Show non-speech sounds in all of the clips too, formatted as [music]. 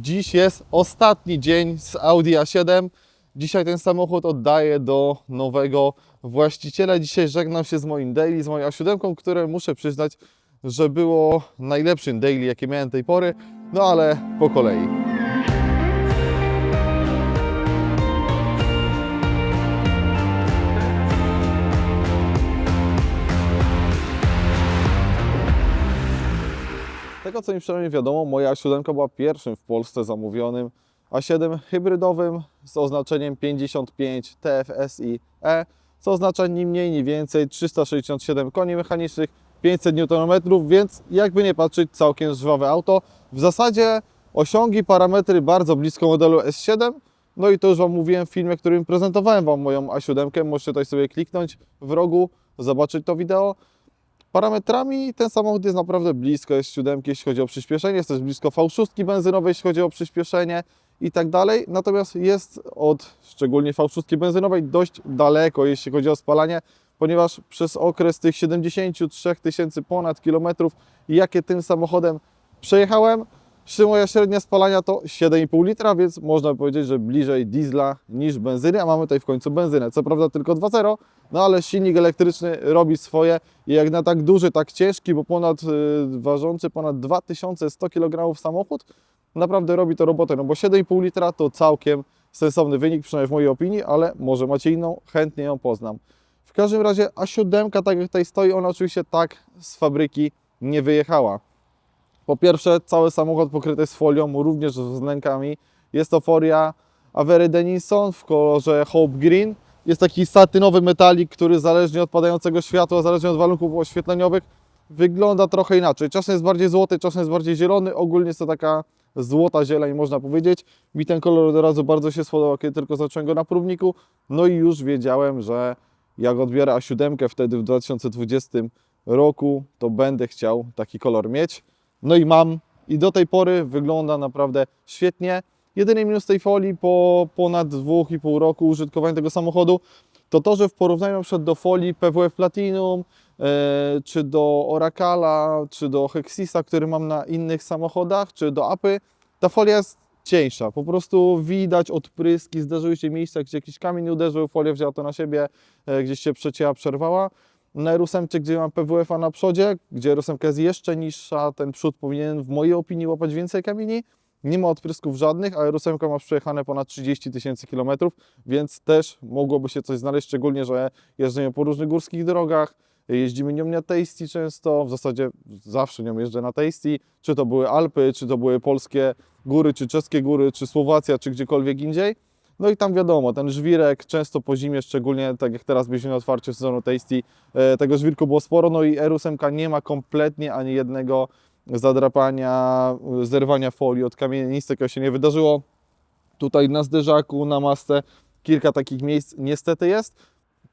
Dziś jest ostatni dzień z Audi A7. Dzisiaj ten samochód oddaję do nowego właściciela. Dzisiaj żegnam się z moim daily, z moją A7, które muszę przyznać, że było najlepszym daily, jakie miałem tej pory. No ale po kolei. Tego co mi przynajmniej wiadomo, moja A7 była pierwszym w Polsce zamówionym A7 hybrydowym z oznaczeniem 55 TFSI E, co oznacza ni mniej, ni więcej 367 koni mechanicznych, 500 Nm, więc jakby nie patrzeć, całkiem żwawe auto. W zasadzie osiągi, parametry bardzo blisko modelu S7, no i to już Wam mówiłem w filmie, którym prezentowałem Wam moją A7. Możecie tutaj sobie kliknąć w rogu, zobaczyć to wideo. Parametrami ten samochód jest naprawdę blisko S7, jeśli chodzi o przyspieszenie, jest też blisko V6 benzynowej, jeśli chodzi o przyspieszenie i tak dalej. Natomiast jest od szczególnie V6 benzynowej dość daleko, jeśli chodzi o spalanie, ponieważ przez okres tych 73 tysięcy ponad kilometrów, jakie tym samochodem przejechałem, Przy moja średnia spalania to 7,5 litra, więc można powiedzieć, że bliżej diesla niż benzyny, a mamy tutaj w końcu benzynę. Co prawda tylko 2.0, no ale silnik elektryczny robi swoje i jak na tak duży, tak ciężki, bo ponad y, ważący ponad 2100 kg samochód, naprawdę robi to robotę, no bo 7,5 litra to całkiem sensowny wynik, przynajmniej w mojej opinii, ale może macie inną, chętnie ją poznam. W każdym razie A7, tak jak tutaj stoi, ona oczywiście tak z fabryki nie wyjechała. Po pierwsze, cały samochód pokryty jest folią, również z wnękami. Jest to folia Avery Denison w kolorze Hope Green. Jest taki satynowy metalik, który zależnie od padającego światła, zależnie od warunków oświetleniowych, wygląda trochę inaczej. Czasem jest bardziej złoty, czasem jest bardziej zielony. Ogólnie jest to taka złota zieleń, można powiedzieć. Mi ten kolor od razu bardzo się spodobał, kiedy tylko zacząłem go na próbniku. No i już wiedziałem, że jak odbiorę A7 wtedy w 2020 roku, to będę chciał taki kolor mieć. No i mam. I do tej pory wygląda naprawdę świetnie. Jedyny minus tej folii po ponad 2,5 roku użytkowania tego samochodu to to, że w porównaniu na przykład do folii PWF Platinum, e, czy do Oracala, czy do Hexisa, który mam na innych samochodach, czy do Apy, ta folia jest cieńsza. Po prostu widać odpryski, zdarzyły się miejsca, gdzie jakiś kamień uderzył, folia wzięła to na siebie, e, gdzieś się przecięła, przerwała. Na R8, gdzie mam PWF-a na przodzie, gdzie R8 jest jeszcze niższa, ten przód powinien w mojej opinii łapać więcej kamieni. Nie ma odprysków żadnych, a R8 ma przejechane ponad 30 tysięcy kilometrów, więc też mogłoby się coś znaleźć, szczególnie, że jeżdżę po różnych górskich drogach, jeździmy nią na Tasty często, w zasadzie zawsze nią jeżdżę na Tasty, czy to były Alpy, czy to były polskie góry, czy czeskie góry, czy Słowacja, czy gdziekolwiek indziej. No i tam wiadomo, ten żwirek często po zimie, szczególnie tak jak teraz byliśmy na otwarciu sezonu Tasty, e, tego żwirku było sporo, no i R8 nie ma kompletnie ani jednego zadrapania, e, zerwania folii od kamienia, nic takiego się nie wydarzyło. Tutaj na zderzaku, na masce kilka takich miejsc niestety jest.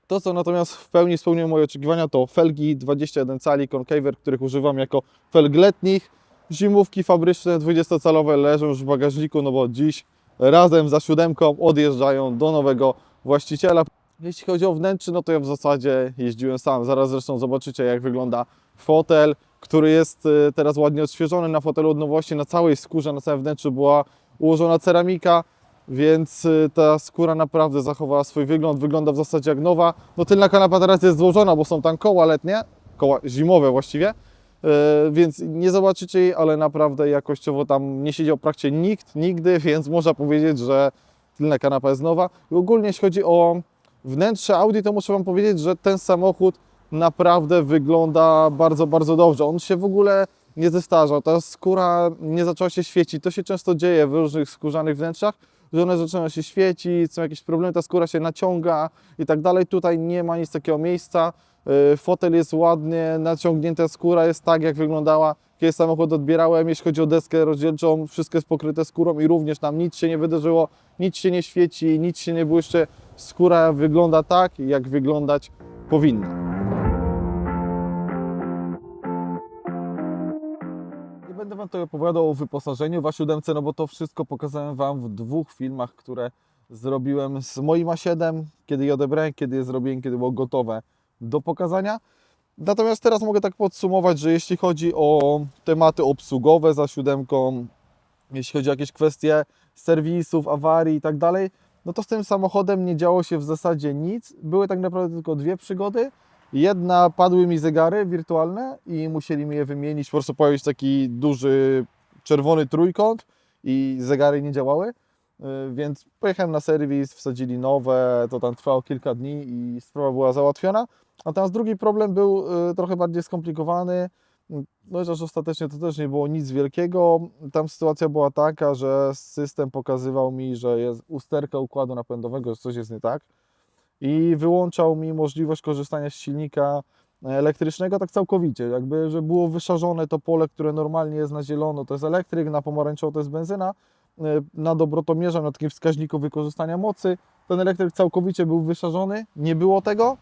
To, co natomiast w pełni spełniło moje oczekiwania, to felgi 21 cali Concaver, których używam jako felg letnich. Zimówki fabryczne 20-calowe leżą już w bagażniku, no bo dziś razem za siódemką odjeżdżają do nowego właściciela. Jeśli chodzi o wnętrze, no to ja w zasadzie jeździłem sam. Zaraz zresztą zobaczycie, jak wygląda fotel, który jest e, teraz ładnie odświeżony. Na fotelu od nowości, na całej skórze, na całym wnętrzu była ułożona ceramika, więc e, ta skóra naprawdę zachowała swój wygląd. Wygląda w zasadzie jak nowa. No tylna kanapa teraz jest złożona, bo są tam koła letnie, koła zimowe właściwie. E, więc nie zobaczycie jej, ale naprawdę jakościowo tam nie siedział praktycznie nikt, nigdy, [laughs] więc można powiedzieć, że tylna kanapa jest nowa. I ogólnie jeśli chodzi o wnętrze Audi, to muszę Wam powiedzieć, że ten samochód naprawdę wygląda bardzo, bardzo dobrze. On się w ogóle nie zestarzał, ta skóra nie zaczęła się świecić. To się często dzieje w różnych skórzanych wnętrzach, że one zaczynają się świecić, są jakieś problemy, ta skóra się naciąga i tak dalej. Tutaj nie ma nic takiego miejsca. Yy, Fotel jest ładnie naciągnięta, skóra jest tak, jak wyglądała, kiedy samochód odbierałem. Jeśli chodzi o deskę rozdzielczą, wszystko jest pokryte skórą i również tam nic się nie wydarzyło, nic się nie świeci, nic się nie błyszczy. Skóra wygląda tak, jak wyglądać powinna. Będę Wam tutaj opowiadał o wyposażeniu w A7, no bo to wszystko pokazałem Wam w dwóch filmach, które zrobiłem z moim A7, kiedy je odebrałem, kiedy je zrobiłem, kiedy było gotowe do pokazania. Natomiast teraz mogę tak podsumować, że jeśli chodzi o tematy obsługowe za siódemką, jeśli chodzi o jakieś kwestie serwisów, awarii i tak dalej, no to z tym samochodem nie działo się w zasadzie nic. Były tak naprawdę tylko dwie przygody. Jedna padły mi zegary wirtualne i musieli mi je wymienić. Po prostu pojawił się taki duży czerwony trójkąt i zegary nie działały. Y, Więc pojechałem na serwis, wsadzili nowe, to tam trwało kilka dni i sprawa była załatwiona. Natomiast drugi problem był y, trochę bardziej skomplikowany. No chociaż ostatecznie to też nie było nic wielkiego. Tam sytuacja była taka, że system pokazywał mi, że jest usterka układu napędowego, że coś jest nie tak. I wyłączał mi możliwość korzystania z silnika elektrycznego tak całkowicie. Jakby, że było wyszarzone to pole, które normalnie jest na zielono, to jest elektryk, na pomarańczowo to jest benzyna. E, Na dobrotomierza, na takim wskaźniku wykorzystania mocy, ten elektryk całkowicie był wyszarzony, nie było tego.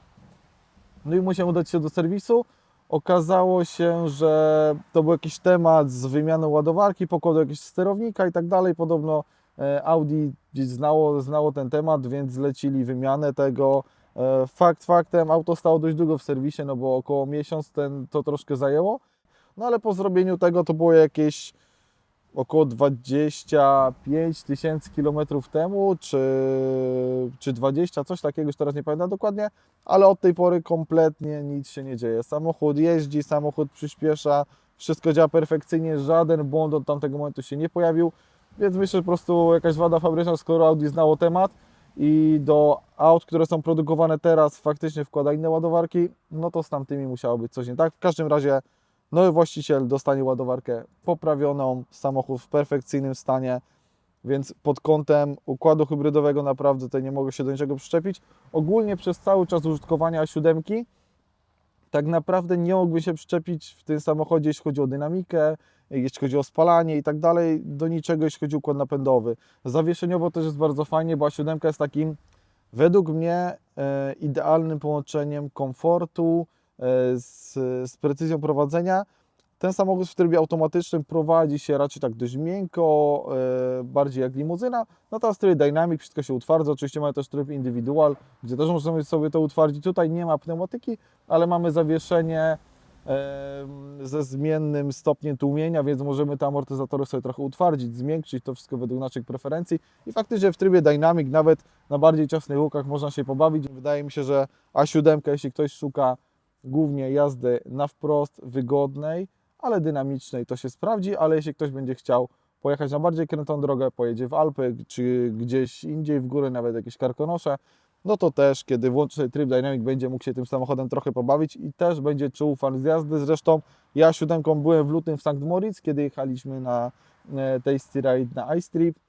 No i musiałem udać się do serwisu. Okazało się, że to był jakiś temat z wymianą ładowarki, pokładu jakiegoś sterownika i tak dalej. Podobno e, Audi znało, znało ten temat, więc zlecili wymianę tego. E, Fakt faktem, auto stało dość długo w serwisie, no bo około miesiąc ten, to troszkę zajęło. No ale po zrobieniu tego to było jakieś około 25 tysięcy kilometrów temu, czy, czy 20, coś takiego, już teraz nie pamiętam dokładnie, ale od tej pory kompletnie nic się nie dzieje. Samochód jeździ, samochód przyspiesza, wszystko działa perfekcyjnie, żaden błąd od tamtego momentu się nie pojawił, więc myślę, że po prostu jakaś wada fabryczna, skoro Audi znało temat i do aut, które są produkowane teraz faktycznie wkłada inne ładowarki, no to z tamtymi musiało być coś nie tak. W każdym razie nowy właściciel dostanie ładowarkę poprawioną, samochód w perfekcyjnym stanie, więc pod kątem układu hybrydowego naprawdę tutaj nie mogę się do niczego przyczepić. Ogólnie przez cały czas użytkowania siódemki tak naprawdę nie mógłby się przyczepić w tym samochodzie, jeśli chodzi o dynamikę, jeśli chodzi o spalanie i tak dalej, do niczego, jeśli chodzi o układ napędowy. Zawieszeniowo też jest bardzo fajnie, bo siódemka jest takim, według mnie, e, idealnym połączeniem komfortu e, z, z precyzją prowadzenia. Ten samochód w trybie automatycznym prowadzi się raczej tak dość miękko, e, bardziej jak limuzyna. Natomiast w trybie Dynamic wszystko się utwardza. Oczywiście mamy też tryb Individual, gdzie też możemy sobie to utwardzić. Tutaj nie ma pneumatyki, ale mamy zawieszenie e, ze zmiennym stopniem tłumienia, więc możemy te amortyzatory sobie trochę utwardzić, zmiękczyć to wszystko według naszych preferencji. I faktycznie w trybie Dynamic, nawet na bardziej ciasnych łukach można się pobawić. Wydaje mi się, że A7, jeśli ktoś szuka głównie jazdy na wprost, wygodnej, ale dynamicznej, to się sprawdzi, ale jeśli ktoś będzie chciał pojechać na bardziej krętą drogę, pojedzie w Alpy, czy gdzieś indziej w górę, nawet jakieś karkonosze, no to też, kiedy włączy sobie tryb Dynamic, będzie mógł się tym samochodem trochę pobawić i też będzie czuł fan z jazdy. Zresztą ja siódemką byłem w lutym w St. Moritz, kiedy jechaliśmy na e, Tasty Ride na Ice Trip.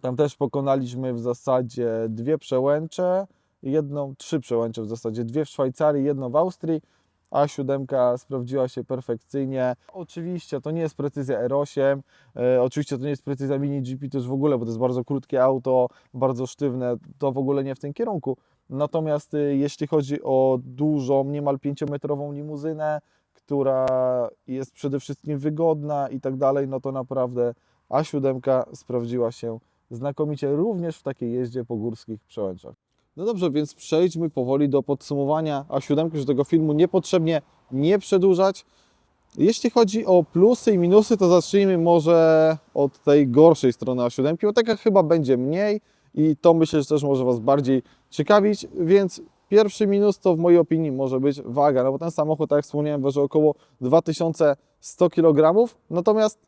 Tam też pokonaliśmy w zasadzie dwie przełęcze, jedną, trzy przełęcze w zasadzie, dwie w Szwajcarii, jedną w Austrii, a siódemka sprawdziła się perfekcyjnie. Oczywiście to nie jest precyzja R8, e, oczywiście to nie jest precyzja Mini GP też w ogóle, bo to jest bardzo krótkie auto, bardzo sztywne, to w ogóle nie w tym kierunku. Natomiast e, jeśli chodzi o dużą, niemal 5-metrową limuzynę, która jest przede wszystkim wygodna i tak dalej, no to naprawdę A7 sprawdziła się znakomicie również w takiej jeździe po górskich przełęczach. No dobrze, więc przejdźmy powoli do podsumowania A7, żeby tego filmu niepotrzebnie nie przedłużać. Jeśli chodzi o plusy i minusy, to zacznijmy może od tej gorszej strony A7, bo taka chyba będzie mniej i to myślę, że też może Was bardziej ciekawić, więc pierwszy minus to w mojej opinii może być waga, no bo ten samochód, tak jak wspomniałem, waży około 2100 kg, natomiast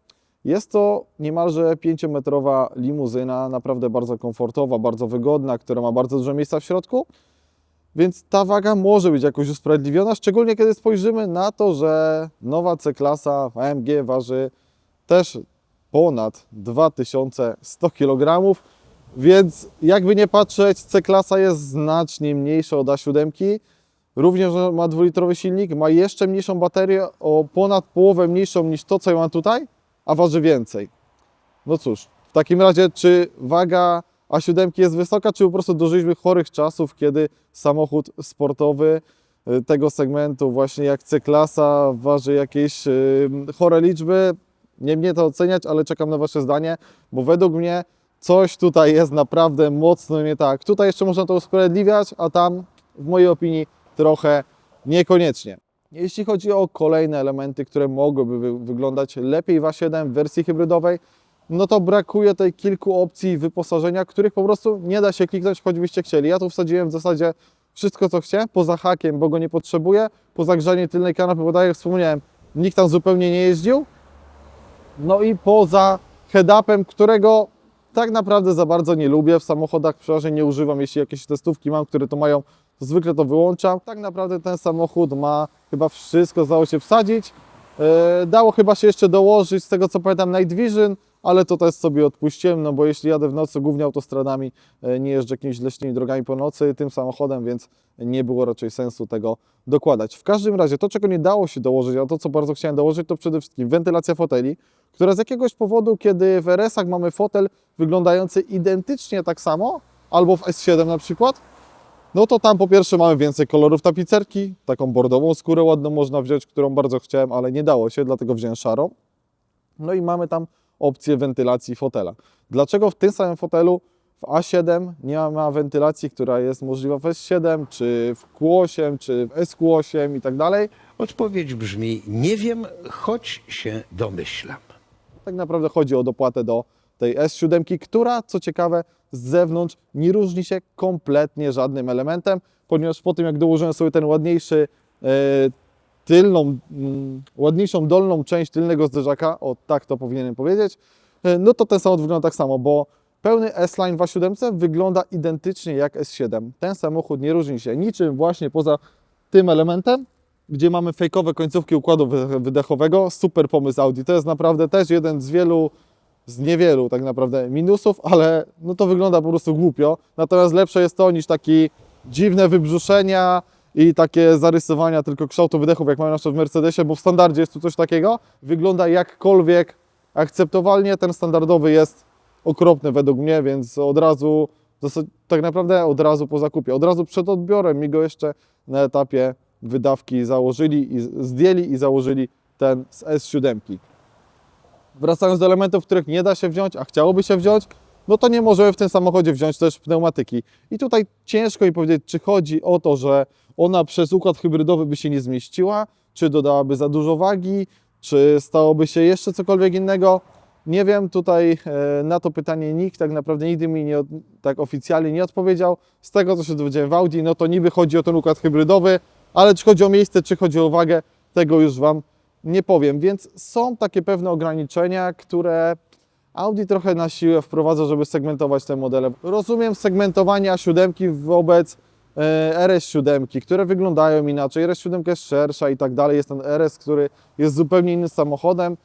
jest to niemalże 5-metrowa limuzyna, naprawdę bardzo komfortowa, bardzo wygodna, która ma bardzo dużo miejsca w środku. Więc ta waga może być jakoś usprawiedliwiona, szczególnie kiedy spojrzymy na to, że nowa C-klasa AMG waży też ponad 2100 kg, więc jakby nie patrzeć, C-klasa jest znacznie mniejsza od A7. Również ma dwulitrowy silnik, ma jeszcze mniejszą baterię, o ponad połowę mniejszą niż to, co ja mam tutaj, a waży więcej. No cóż, w takim razie, czy waga A7 jest wysoka, czy po prostu dożyliśmy chorych czasów, kiedy samochód sportowy y, tego segmentu, właśnie jak C-klasa, waży jakieś y, chore liczby? Nie mnie to oceniać, ale czekam na Wasze zdanie, bo według mnie coś tutaj jest naprawdę mocno nie tak. Tutaj jeszcze można to usprawiedliwiać, a tam w mojej opinii trochę niekoniecznie. Jeśli chodzi o kolejne elementy, które mogłyby wy- wyglądać lepiej w A7 w wersji hybrydowej, no to brakuje tej kilku opcji wyposażenia, których po prostu nie da się kliknąć, choćbyście chcieli. Ja tu wsadziłem w zasadzie wszystko, co chcę, poza hakiem, bo go nie potrzebuję, poza grzanie tylnej kanapy, bo tak jak wspomniałem, nikt tam zupełnie nie jeździł. No i poza head-upem, którego tak naprawdę za bardzo nie lubię. W samochodach przeważnie nie używam. Jeśli jakieś testówki mam, które to mają, zwykle to wyłączam. Tak naprawdę ten samochód ma chyba wszystko, zdało się wsadzić. E, Dało chyba się jeszcze dołożyć, z tego co pamiętam, Night Vision, ale to też sobie odpuściłem, no bo jeśli jadę w nocy głównie autostradami, e, nie jeżdżę jakimiś leśnymi drogami po nocy tym samochodem, więc nie było raczej sensu tego dokładać. W każdym razie to, czego nie dało się dołożyć, a to, co bardzo chciałem dołożyć, to przede wszystkim wentylacja foteli, która z jakiegoś powodu, kiedy w RS-ach mamy fotel wyglądający identycznie tak samo, albo w S7 na przykład, no to tam po pierwsze mamy więcej kolorów tapicerki, taką bordową skórę ładną można wziąć, którą bardzo chciałem, ale nie dało się, dlatego wziąłem szarą. No i mamy tam opcję wentylacji fotela. Dlaczego w tym samym fotelu w A7 nie ma wentylacji, która jest możliwa w S7, czy w Q8, czy w SQ8 i tak dalej? Odpowiedź brzmi: Nie wiem, choć się domyślam. Tak naprawdę chodzi o dopłatę do tej S7, która co ciekawe z zewnątrz nie różni się kompletnie żadnym elementem, ponieważ po tym jak dołożyłem sobie ten ładniejszy e, tylną, ładniejszą dolną część tylnego zderzaka, o tak to powinienem powiedzieć, e, no to ten samochód wygląda tak samo, bo pełny S-Line w A7 wygląda identycznie jak S7. Ten samochód nie różni się niczym właśnie poza tym elementem, gdzie mamy fejkowe końcówki układu wy- wydechowego. Super pomysł Audi. To jest naprawdę też jeden z wielu, z niewielu tak naprawdę minusów, ale no to wygląda po prostu głupio. Natomiast lepsze jest to niż taki dziwne wybrzuszenia i takie zarysowania tylko kształtu wydechów, jak mamy na przykład w Mercedesie, bo w standardzie jest tu coś takiego. Wygląda jakkolwiek akceptowalnie. Ten standardowy jest okropny według mnie, więc od razu, tak naprawdę od razu po zakupie, od razu przed odbiorem mi go jeszcze na etapie wydawki założyli i zdjęli i założyli ten z S7. Wracając do elementów, których nie da się wziąć, a chciałoby się wziąć, no to nie możemy w tym samochodzie wziąć też pneumatyki. I tutaj ciężko mi powiedzieć, czy chodzi o to, że ona przez układ hybrydowy by się nie zmieściła, czy dodałaby za dużo wagi, czy stałoby się jeszcze cokolwiek innego. Nie wiem, tutaj e, na to pytanie nikt tak naprawdę nigdy mi nie, tak oficjalnie nie odpowiedział. Z tego, co się dowiedziałem w Audi, no to niby chodzi o ten układ hybrydowy, ale czy chodzi o miejsce, czy chodzi o wagę, tego już Wam nie powiem. Więc są takie pewne ograniczenia, które Audi trochę na siłę wprowadza, żeby segmentować te modele. Rozumiem segmentowanie A7 wobec e, RS7, które wyglądają inaczej. RS7 jest szersza i tak dalej. Jest ten RS, który jest zupełnie innym samochodem.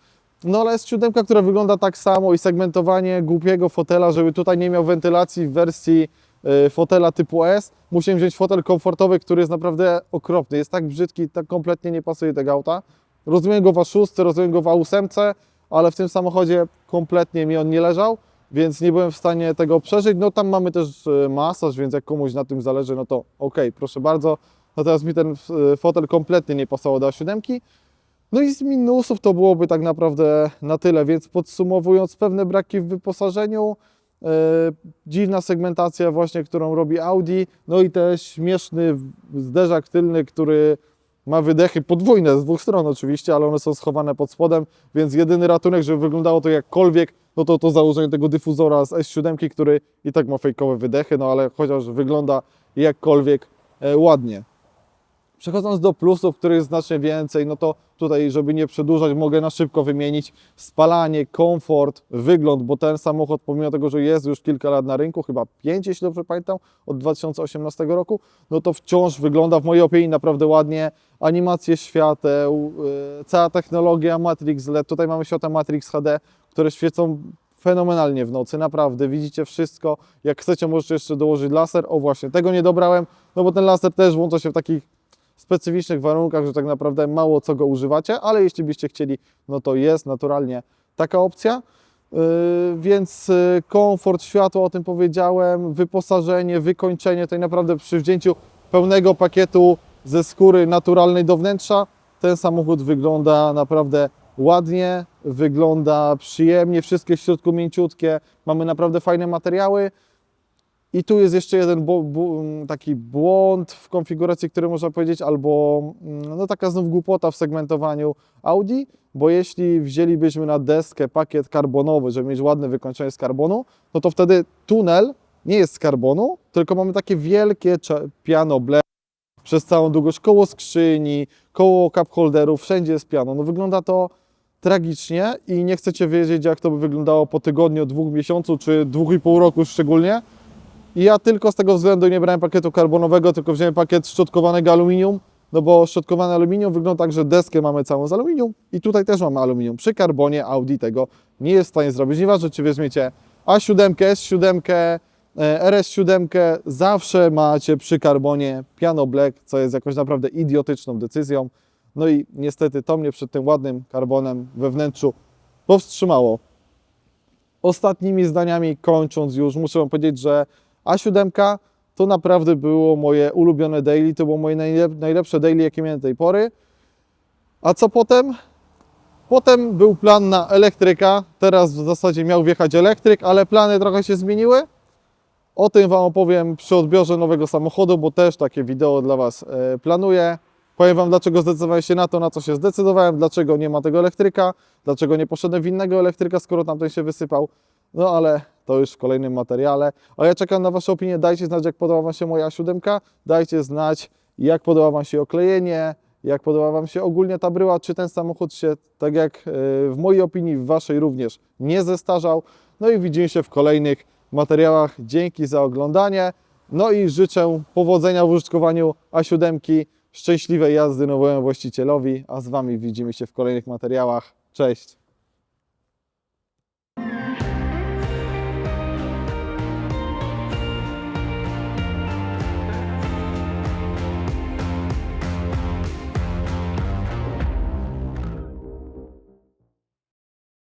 No ale S7, która wygląda tak samo i segmentowanie głupiego fotela, żeby tutaj nie miał wentylacji w wersji e, fotela typu S. Musiałem wziąć fotel komfortowy, który jest naprawdę okropny. Jest tak brzydki, tak kompletnie nie pasuje tego auta. Rozumiem go w A6, rozumiem go w A8, ale w tym samochodzie kompletnie mi on nie leżał, więc nie byłem w stanie tego przeżyć. No tam mamy też e, masaż, więc jak komuś na tym zależy, no to okej, proszę bardzo. Natomiast mi ten e, fotel kompletnie nie pasował do A7. No i z minusów to byłoby tak naprawdę na tyle, więc podsumowując pewne braki w wyposażeniu, e, dziwna segmentacja właśnie, którą robi Audi, no i też śmieszny zderzak tylny, który ma wydechy podwójne z dwóch stron oczywiście, ale one są schowane pod spodem, więc jedyny ratunek, żeby wyglądało to jakkolwiek, no to to założenie tego dyfuzora z S7, który i tak ma fejkowe wydechy, no ale chociaż wygląda jakkolwiek e, ładnie. Przechodząc do plusów, których jest znacznie więcej, no to tutaj, żeby nie przedłużać, mogę na szybko wymienić spalanie, komfort, wygląd, bo ten samochód, pomimo tego, że jest już kilka lat na rynku, chyba 5, jeśli dobrze pamiętam, od 2018 roku, no to wciąż wygląda w mojej opinii naprawdę ładnie. Animacje świateł, yy, cała technologia Matrix LED, tutaj mamy światła Matrix HD, które świecą fenomenalnie w nocy, naprawdę, widzicie wszystko. Jak chcecie, możecie jeszcze dołożyć laser. O właśnie, tego nie dobrałem, no bo ten laser też włącza się w takich specyficznych warunkach, że tak naprawdę mało co go używacie, ale jeśli byście chcieli, no to jest naturalnie taka opcja. Yy, Więc yy, komfort światła, o tym powiedziałem, wyposażenie, wykończenie, tutaj naprawdę przy wzięciu pełnego pakietu ze skóry naturalnej do wnętrza, ten samochód wygląda naprawdę ładnie, wygląda przyjemnie, wszystkie w środku mięciutkie, mamy naprawdę fajne materiały. I tu jest jeszcze jeden taki błąd w konfiguracji, który można powiedzieć, albo mm, no taka znów głupota w segmentowaniu Audi, bo jeśli wzięlibyśmy na deskę pakiet karbonowy, żeby mieć ładne wykończenie z karbonu, no to wtedy tunel nie jest z karbonu, tylko mamy takie wielkie piano black przez całą długość koło skrzyni, koło cup holderów, wszędzie jest piano. No wygląda to tragicznie i nie chcecie wiedzieć, jak to by wyglądało po tygodniu, dwóch miesiącu czy dwóch i pół roku szczególnie. I ja tylko z tego względu nie brałem pakietu karbonowego, tylko wziąłem pakiet szczotkowanego aluminium, no bo szczotkowane aluminium wygląda tak, że deskę mamy całą z aluminium i tutaj też mamy aluminium. Przy karbonie Audi tego nie jest w stanie zrobić. Nieważne, czy weźmiecie A7, S7, e, RS7, zawsze macie przy karbonie piano black, co jest jakąś naprawdę idiotyczną decyzją. No i niestety to mnie przed tym ładnym karbonem we wnętrzu powstrzymało. Ostatnimi zdaniami kończąc już, muszę Wam powiedzieć, że A7 to naprawdę było moje ulubione daily, to było moje najlep- najlepsze daily, jakie miałem do tej pory. A co potem? Potem był plan na elektryka, teraz w zasadzie miał wjechać elektryk, ale plany trochę się zmieniły. O tym Wam opowiem przy odbiorze nowego samochodu, bo też takie wideo dla Was e, planuję. Powiem Wam, dlaczego zdecydowałem się na to, na co się zdecydowałem, dlaczego nie ma tego elektryka, dlaczego nie poszedłem w innego elektryka, skoro tamten się wysypał. No ale to już w kolejnym materiale. A ja czekam na Wasze opinie. Dajcie znać, jak podoba Wam się moja siódemka. Dajcie znać, jak podoba Wam się oklejenie, jak podoba Wam się ogólnie ta bryła, czy ten samochód się, tak jak e, w mojej opinii, w Waszej również, nie zestarzał. No i widzimy się w kolejnych materiałach. Dzięki za oglądanie. No i życzę powodzenia w użytkowaniu A7, szczęśliwej jazdy nowemu właścicielowi, a z Wami widzimy się w kolejnych materiałach. Cześć!